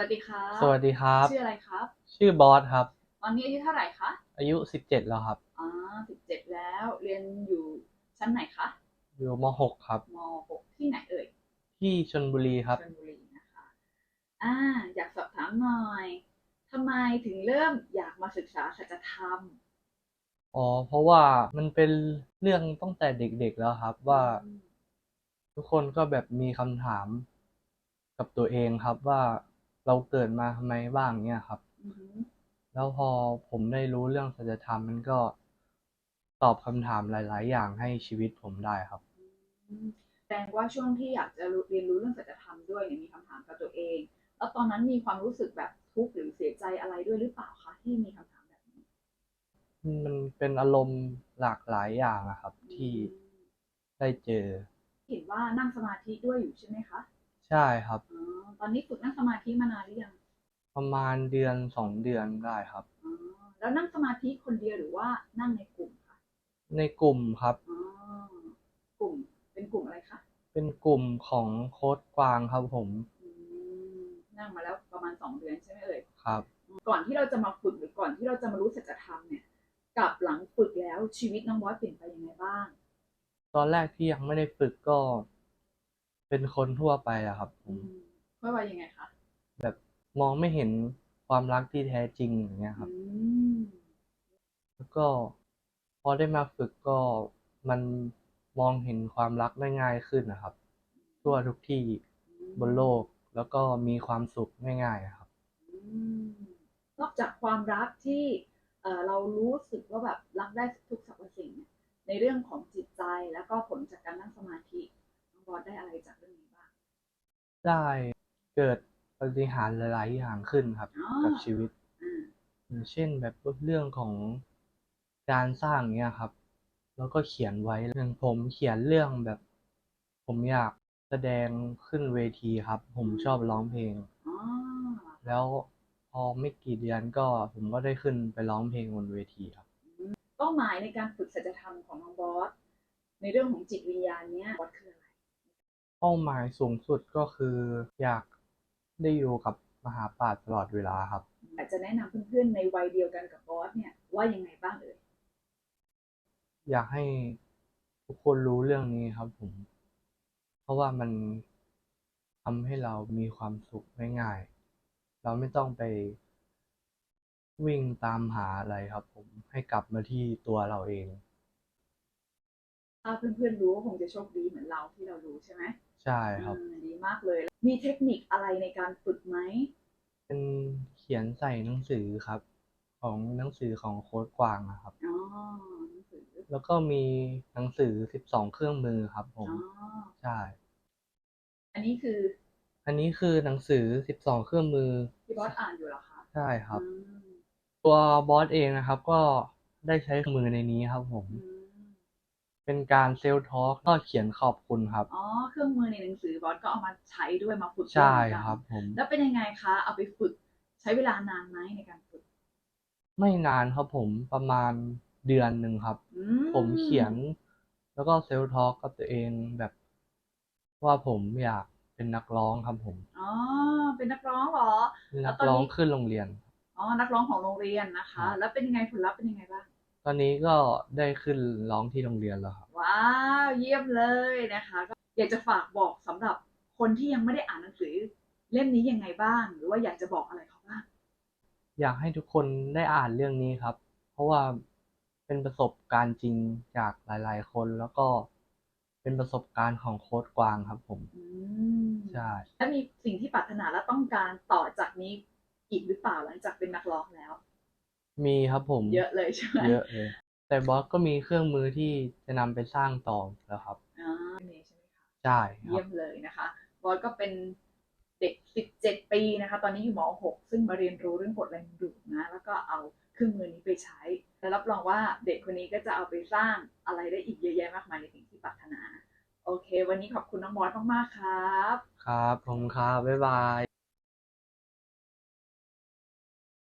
วัสดีครับสวัสดีครับ ชื่ออะไรครับ ชื่อบอสครับ ตอนนี้อายุเท่าไหร่คะ อายุสิบเจ็ดแล้วครับอ่าสิบเจ็ดแล้ว เรียนอยู่ชั้นไหนคะ อยู่มหกครับมหกที่ไหนเอ่ย ที่ชลบุรีครับ ชลบุรีนะคะ อ่า อยากสอบถามหน่อยทำไมถึงเริ่มอยากมาศึกษาสัจธรรม อ๋อ เพราะว่ามันเป็นเรื่องตั้งแต่เด็กๆแล้วครับว่าอืมทุกคนก็แบบมีคำถามกับตัวเองครับว่า เราเกิดมาทำไมบ้างเนี่ยครับ อือหือแล้วพอผมได้รู้เรื่องสัจธรรมมันก็ตอบคำถามหลาย ๆ อย่างให้ชีวิตผมได้ครับ อืมแสดงว่าช่วงที่อยากจะรู้เรียนรู้เรื่องสัจธรรมด้วยเนี่ยมีคำถามกับตัวเอง แล้วตอนนั้นมีความรู้สึกแบบทุกข์หรือเสียใจอะไรด้วยหรือเปล่าคะที่มีคำถามแบบนี้มันเป็นอารมณ์หลากหลายอย่างอะครับ ที่ได้เจอ เห็นว่านั่งสมาธิด้วยอยู่ใช่ไหมคะ ใช่ครับ อ๋อตอนนี้ฝึกนั่งสมาธิมานานหรือยังประมาณเดือนสองเดือนได้ครับ อ๋อแล้วนั่งสมาธิคนเดียวหรือว่านั่งในกลุ่มคะในกลุ่มครับ อ๋อกลุ่มเป็นกลุ่มอะไรคะเป็นกลุ่มของโค้ดกวางครับผมอืมนั่งมาแล้วประมาณสองเดือนใช่ไหมเอ่ย ครับ ก่อนที่เราจะมาฝึกหรือก่อนที่เราจะมารู้สัจธรรมเนี่ยกับหลังฝึกแล้วชีวิตน้องบอสเปลี่ยนไปยังไงบ้าง ตอนแรกที่ยังไม่ได้ฝึกก็ เป็นคนทั่วไปอะครับผอืมมไม่ว่ายังไงคะแบบมองไม่เห็นความรักที่แท้จริงอย่างเงี้ยครับอืมแล้วก็พอได้มาฝึกก็มันมองเห็นความรักได้ง่ายขึ้นนะครับ ทั่วทุกที่บนโลกแล้วก็มีความสุขง่ายๆอะครับอืมนอกจากความรักที่เอ่อเรารู้สึกว่าแบบรักได้ทุกสรรพสิ่งเนี่ยในเรื่องของจิตใจแล้วก็ผลจากการนั่งสมาธิน้ องบอสได้อะไรจากเรื่องนี้บ้าง ได้เกิดปาฏิหาริย์หลาย ๆ อย่างขึ้นครับ อ๋อ กับชีวิต อ่าอย่างเช่นแบบเรื่องของการสร้างเนี้ยครับ แล้วก็เขียนไว้อย่างผมเขียนเรื่องแบบ ผมอยากแสดงขึ้นเวทีครับ ผมชอบร้องเพลง อ๋อแล้วพอไม่กี่เดือนก็ผมก็ได้ขึ้นไปร้องเพลงบนเวทีครับ เป้าหมายในการฝึกสัจธรรมของน้องบอสในเรื่องของจิตวิญญาณเนี้ยบอสคืออะไร เป้าหมายสูงสุดก็คืออยากได้อยู่กับมหาปราชญ์ตลอดเวลาครับ อยากจะแนะนำเพื่อนๆ ในวัยเดียวกันกับบอสเนี่ยว่ายังไงบ้างเอ่ย อยากให้ทุกคนรู้เรื่องนี้ครับผม เพราะว่ามันทำให้เรามีความสุขง่ายๆ เราไม่ต้องไปวิ่งตามหาอะไรครับผมให้กลับมาที่ตัวเราเอง ถ้าเพื่อนๆรู้ก็คงจะโชคดีเหมือนเราที่เรารู้ใช่ไหม ใช่ครับ อืมดีมากเลย มีเทคนิคอะไรในการฝึกไหม เป็นเขียนใส่หนังสือครับ ของหนังสือของโค้ดกวางนะครับ อ๋อหนังสือแล้วก็มีหนังสือสิบสองเครื่องมือครับผอ๋มอใช่ อันนี้คืออันนี้คือหนังสือสิบสองเครื่องมือที่บอสอ่านอยู่เหรอคะใช่ครับ อืมตัวบอสเองนะครับ ก็ได้ใช้เครื่องมือในนี้ครับผม อืม เป็นการเซลล์ทอล์กก็เขียนขอบคุณครับ อ๋อ เครื่องมือในหนังสือบอสก็เอามาใช้ด้วยมาฝึกด้วยใช่เหมือนกันครับผมแล้วเป็นยังไงคะ เอาไปฝึกใช้เวลานานไหมในการฝึกไม่นานครับผมประมาณเดือนหนึ่งครับ อืผมเขียน แล้วก็เซลล์ทอล์กกับตัวเองแบบ ว่าผมอยากเป็นนักร้องครับผมอ๋อ เป็นนักร้องเหรอเป็นนักแล้วตอนนี้ร้องขึ้นโรงเรียน อ๋อ นักร้องของโรงเรียนนะครัคะ บ แล้วเป็นยังไงผลลัพธ์เป็นยังไงบ้าง ตอนนี้ก็ได้ขึ้นร้องที่โรงเรียนแล้วครับ ว้าวเยี่ยมเลยนะคะ ก็อยากจะฝากบอกสำหรับคนที่ยังไม่ได้อ่านหนังสือเล่มนี้ยังไงบ้าง หรือว่าอยากจะบอกอะไรเขาบ้างอยากให้ทุกคนได้อ่านเรื่องนี้ครับ เพราะว่าเป็นประสบการณ์จริงจากหลาย ๆ คนแล้วก็เป็นประสบการณ์ของโค้ดกวางครับผม อืมใช่ แล้วมีสิ่งที่ปรารถนาและต้องการต่อจากนี้อีกหรือเปล่าหลังจากเป็นนักร้องแล้ว มีครับผม เยอะเลยใช่ไหมเยอะเลย แต่บอสก็มีเครื่องมือที่จะนำไปสร้างต่อแล้วครับ อ่าเมย์ใช่ไหมคะใช่คเยี่รัยบ มเลยนะคะบอสก็เป็นเด็ก 17 ปีนะคะ ตอนนี้อยู่ม .6 ซึ่งมาเรียนรู้เรื่องกฎแรงดึงนะแล้วก็เอาเครื่องมือนี้ไปใช้และรับรองว่าเด็กคนนี้ก็จะเอาไปสร้างอะไรได้อีกเยอะแยะมากมายในสิ่งที่ปรารถนา โอเค วันนี้ขอบคุณน้องบอสมากๆครับ ครับผมครับ บ๊ายบาย